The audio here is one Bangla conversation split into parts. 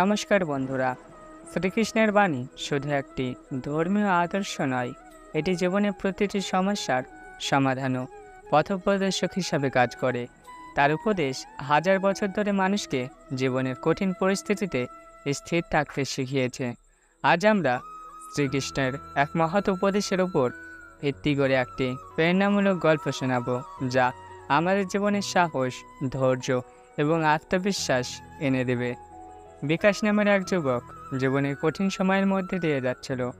নমস্কার বন্ধুরা, শ্রীকৃষ্ণের বাণী শুধু একটি ধর্মীয় আদর্শ নয়, এটি জীবনের প্রতিটি সমস্যার সমাধানও, পথপ্রদর্শক হিসাবে কাজ করে। তার উপদেশ, হাজার বছর ধরে মানুষকে জীবনের কঠিন পরিস্থিতিতে স্থির থাকতে শিখিয়েছে। আজ আমরা শ্রীকৃষ্ণের এক মহৎ উপদেশের উপর ভিত্তি করে একটি প্রেরণামূলক গল্প শোনাব, যা আমাদের জীবনের সাহস, ধৈর্য এবং আত্মবিশ্বাস এনে দেবে। বিকাশ নামের এক যুবক জীবনের কঠিন সময়ের মধ্যে দিয়ে যাচ্ছিল।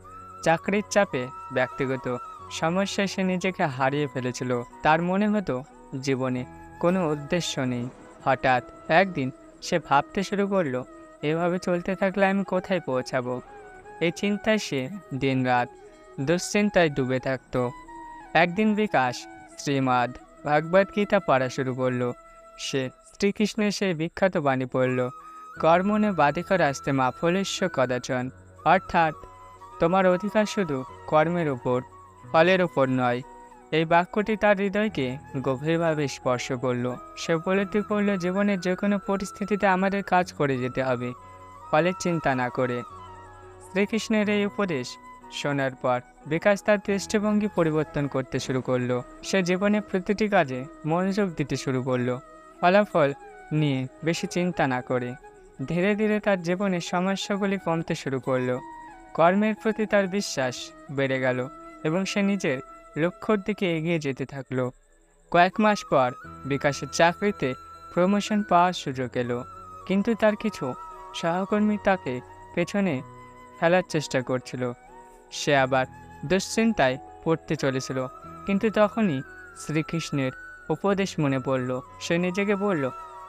চাকরির চাপে ব্যক্তিগত সমস্যায় সে নিজেকে হারিয়ে ফেলেছিল। তার মনে হতো জীবনে কোনো উদ্দেশ্য নেই। হঠাৎ একদিন সে ভাবতে শুরু করল, এভাবে চলতে থাকলে আমি কোথায় পৌঁছাবো? এই চিন্তায় সে দিনরাত দুশ্চিন্তায় ডুবে থাকতো। একদিন বিকাশ, শ্রীমাদ, ভাগবত গীতা পড়া শুরু করল। সে শ্রীকৃষ্ণের সেই বিখ্যাত বাণী পড়ল কর্মণে বাধিকর আসতে মা ফলেস্য কদাচন। অর্থাৎ, তোমার অধিকার শুধু কর্মের উপর, ফলের উপর নয়। এই বাক্যটি তার হৃদয়কে গভীরভাবে স্পর্শ করল। সে উপলব্ধি করল জীবনের যে কোনো পরিস্থিতিতে আমাদের কাজ করে যেতে হবে, ফলের চিন্তা না করে। শ্রীকৃষ্ণের এই উপদেশ শোনার পর বিকাশ তার দৃষ্টিভঙ্গি পরিবর্তন করতে শুরু করল। সে জীবনের প্রতিটি কাজে মনোযোগ দিতে শুরু করল। ফলাফল নিয়ে বেশি চিন্তা না করে। ধীরে ধীরে তার জীবনের সমস্যাগুলি কমতে শুরু করল। কর্মের প্রতি তার বিশ্বাস বেড়ে গেল এবং সে নিজের লক্ষ্যর দিকে এগিয়ে যেতে থাকল। কয়েক মাস পর বিকাশের চাকরিতে প্রমোশন পাওয়ার সুযোগ এলো, কিন্তু তার কিছু সহকর্মী তাকে পেছনে ফেলার চেষ্টা করছিল। সে আবার দুশ্চিন্তায় পড়তে চলেছিল, কিন্তু তখনই শ্রীকৃষ্ণের উপদেশ মনে পড়ল। সে নিজেকে বলল,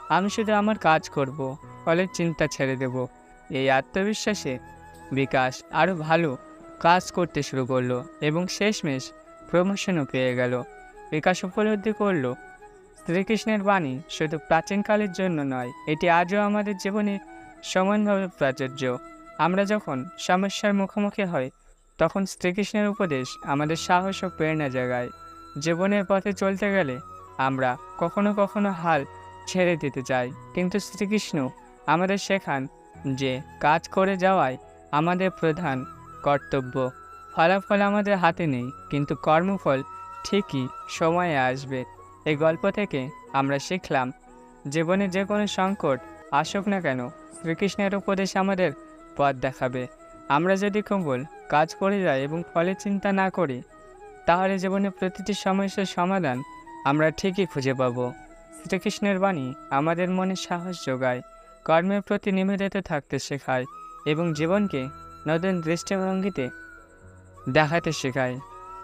আমি শুধু আমার কাজ করব। ফলের চিন্তা ছেড়ে দেব। এই আত্মবিশ্বাসে বিকাশ আরও ভালো কাজ করতে শুরু করল এবং শেষমেশ প্রমোশনও পেয়ে গেল। বিকাশ উপলব্ধি করল, শ্রীকৃষ্ণের বাণী শুধু প্রাচীনকালের জন্য নয়, এটি আজও আমাদের জীবনে সমানভাবে প্রাচুর্য আমরা যখন সমস্যার মুখোমুখি হই, তখন শ্রীকৃষ্ণের উপদেশ আমাদের সাহস ও প্রেরণা জাগায়। জীবনের পথে চলতে গেলে আমরা কখনো কখনো হাল ছেড়ে দিতে চাই, কিন্তু শ্রীকৃষ্ণ আমাদের শেখান যে কাজ করে যাওয়াই আমাদের প্রধান কর্তব্য। ফলাফল আমাদের হাতে নেই, কিন্তু কর্মফল ঠিকই সময়ে আসবে। এই গল্প থেকে আমরা শিখলাম, জীবনে যে কোনো সংকট আসুক না কেন, শ্রীকৃষ্ণের উপদেশ আমাদের পথ দেখাবে। আমরা যদি কেবল কাজ করে যাই এবং ফলে চিন্তা না করি, তাহলে জীবনের প্রতিটি সমস্যার সমাধান আমরা ঠিকই খুঁজে পাব। শ্রীকৃষ্ণের বাণী আমাদের মনে সাহস যোগায়। কর্মের প্রতি নিবেদিত থাকতে শেখায় এবং জীবনকে নতুন দৃষ্টিভঙ্গিতে দেখাতে শেখায়।